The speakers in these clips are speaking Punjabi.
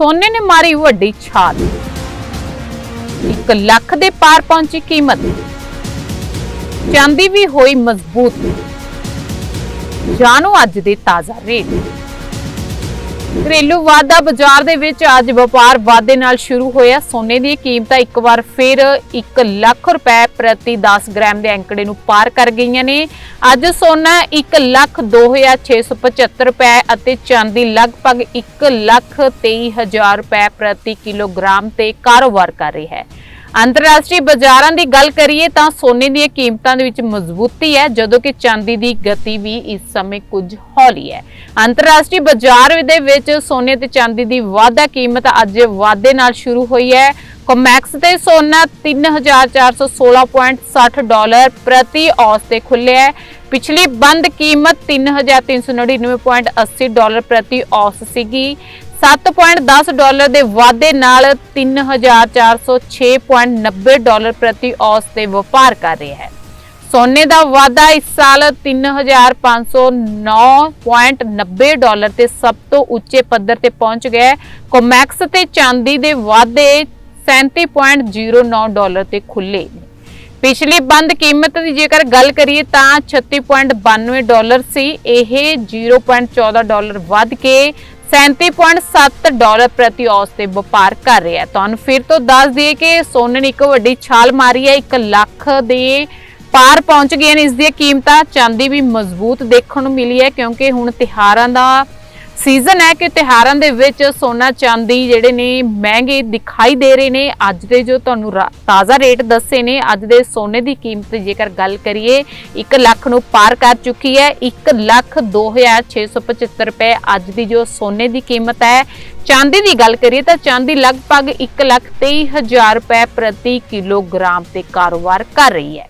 ਸੋਨੇ ਨੇ ਮਾਰੀ ਵੱਡੀ ਛਾਲ। 1 ਲੱਖ ਦੇ ਪਾਰ ਪਹੁੰਚੀ ਕੀਮਤ। ਚਾਂਦੀ ਵੀ ਹੋਈ ਮਜ਼ਬੂਤ। ਜਾਣੋ ਅੱਜ ਦੇ ਤਾਜ਼ਾ ਰੇਟ। ਘਰੇਲੂ ਵਾਧਾ ਬਾਜ਼ਾਰ ਦੇ ਵਿੱਚ ਅੱਜ ਵਪਾਰ ਵਾਧੇ ਨਾਲ ਸ਼ੁਰੂ ਹੋਇਆ। ਸੋਨੇ ਦੀ ਕੀਮਤਾਂ ਇੱਕ ਵਾਰ ਫਿਰ 1 ਲੱਖ ਰੁਪਏ ਪ੍ਰਤੀ 10 ਗ੍ਰਾਮ ਦੇ ਅੰਕੜੇ ਨੂੰ ਪਾਰ ਕਰ ਗਈਆਂ ਨੇ। ਅੱਜ ਸੋਨਾ 1 ਲੱਖ 2675 ਰੁਪਏ ਅਤੇ ਚਾਂਦੀ ਲਗਭਗ 1 ਲੱਖ 23000 ਰੁਪਏ ਪ੍ਰਤੀ ਕਿਲੋਗ੍ਰਾਮ ਤੇ ਕਾਰੋਬਾਰ ਕਰ ਰਹੀ ਹੈ। ਅੰਤਰਰਾਸ਼ਟਰੀ ਬਾਜ਼ਾਰਾਂ ਦੀ ਗੱਲ ਕਰੀਏ ਤਾਂ ਸੋਨੇ ਦੀਆਂ ਕੀਮਤਾਂ ਦੇ ਵਿੱਚ ਮਜ਼ਬੂਤੀ ਹੈ, ਜਦੋਂ ਕਿ ਚਾਂਦੀ ਦੀ ਗਤੀ ਵੀ ਇਸ ਸਮੇਂ ਕੁਝ ਹੌਲੀ ਹੈ। ਅੰਤਰਰਾਸ਼ਟਰੀ ਬਾਜ਼ਾਰ ਦੇ ਵਿੱਚ ਸੋਨੇ ਤੇ ਚਾਂਦੀ ਦੀ ਵਾਧਾ ਕੀਮਤ ਅੱਜ ਵਾਧੇ ਨਾਲ ਸ਼ੁਰੂ ਹੋਈ ਹੈ। ਕੋਮੈਕਸ ਤੇ ਸੋਨਾ 3416.60 ਡਾਲਰ ਪ੍ਰਤੀ ਔਂਸ ਤੇ ਖੁੱਲਿਆ ਹੈ। ਪਿਛਲੀ ਬੰਦ ਕੀਮਤ 3399.80 ਡਾਲਰ ਪ੍ਰਤੀ ਔਂਸ ਸੀਗੀ। 7.10 ਡਾਲਰ ਦੇ ਵਾਧੇ ਨਾਲ 3406.90 ਡਾਲਰ ਪ੍ਰਤੀ ਔਂਸ ਤੇ ਵਪਾਰ ਕਰ ਰਿਹਾ ਹੈ। ਸੋਨੇ ਦਾ ਵਾਧਾ ਇਸ ਸਾਲ 3509.90 ਡਾਲਰ ਤੇ ਸਭ ਤੋਂ ਉੱਚੇ ਪੱਧਰ ਤੇ ਪਹੁੰਚ ਗਿਆ ਹੈ। ਕੋਮੈਕਸ ਤੇ ਚਾਂਦੀ ਦੇ ਵਾਧੇ 37.09 ਡਾਲਰ ਤੇ ਖੁੱਲੇ ਪਿਛਲੀ ਬੰਦ ਕੀਮਤ ਦੀ ਜੇਕਰ ਗੱਲ ਕਰੀਏ ਤਾਂ 36.92 ਡਾਲਰ ਸੀ। ਇਹ 0.14 ਡਾਲਰ ਵੱਧ ਕੇ 37.7 ਡਾਲਰ ਪ੍ਰਤੀ ਔਸ ਤੇ ਵਪਾਰ ਕਰ ਰਿਹਾ ਹੈ। ਤੁਹਾਨੂੰ ਫਿਰ ਤੋਂ ਦੱਸ ਦਈਏ ਕਿ ਸੋਨੇ ਨੇ ਇੱਕ ਵੱਡੀ ਛਾਲ ਮਾਰੀ ਹੈ। 1 ਲੱਖ ਦੇ ਪਾਰ ਪਹੁੰਚ ਗਏ ਨੇ। ਇਸ ਦੀਆਂ ਕੀਮਤਾਂ ਚਾਂਦੀ ਵੀ ਮਜ਼ਬੂਤ ਦੇਖਣ ਨੂੰ ਮਿਲੀ ਹੈ ਕਿਉਂਕਿ ਹੁਣ ਤਿਹਾਰਾਂ ਦਾ ਸੀਜ਼ਨ ਹੈ ਕਿ ਤਿਹਾਰਾਂ ਦੇ ਵਿੱਚ ਸੋਨਾ ਚਾਂਦੀ ਜਿਹੜੇ ਨੇ ਮਹਿੰਗੇ ਦਿਖਾਈ ਦੇ ਰਹੇ ਨੇ। ਅੱਜ ਦੇ ਜੋ ਤੁਹਾਨੂੰ ਰਾ- ਤਾਜ਼ਾ ਰੇਟ ਦੱਸੇ ਨੇ, ਅੱਜ ਦੇ ਸੋਨੇ ਦੀ ਕੀਮਤ ਜੇਕਰ ਗੱਲ ਕਰੀਏ 1 ਲੱਖ ਨੂੰ ਪਾਰ ਕਰ ਚੁੱਕੀ ਹੈ। 1 ਲੱਖ 2675 ਰੁਪਏ ਅੱਜ ਦੀ ਜੋ ਸੋਨੇ ਦੀ ਕੀਮਤ ਹੈ। ਚਾਂਦੀ ਦੀ ਗੱਲ ਕਰੀਏ ਤਾਂ ਚਾਂਦੀ ਲਗਭਗ 1 ਲੱਖ 23 ਹਜ਼ਾਰ ਰੁਪਏ ਪ੍ਰਤੀ ਕਿਲੋਗ੍ਰਾਮ ਤੇ ਕਾਰੋਬਾਰ ਕਰ ਰਹੀ ਹੈ।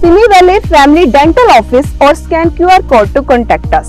Simi Valley Family Dental Office or scan QR code to contact us.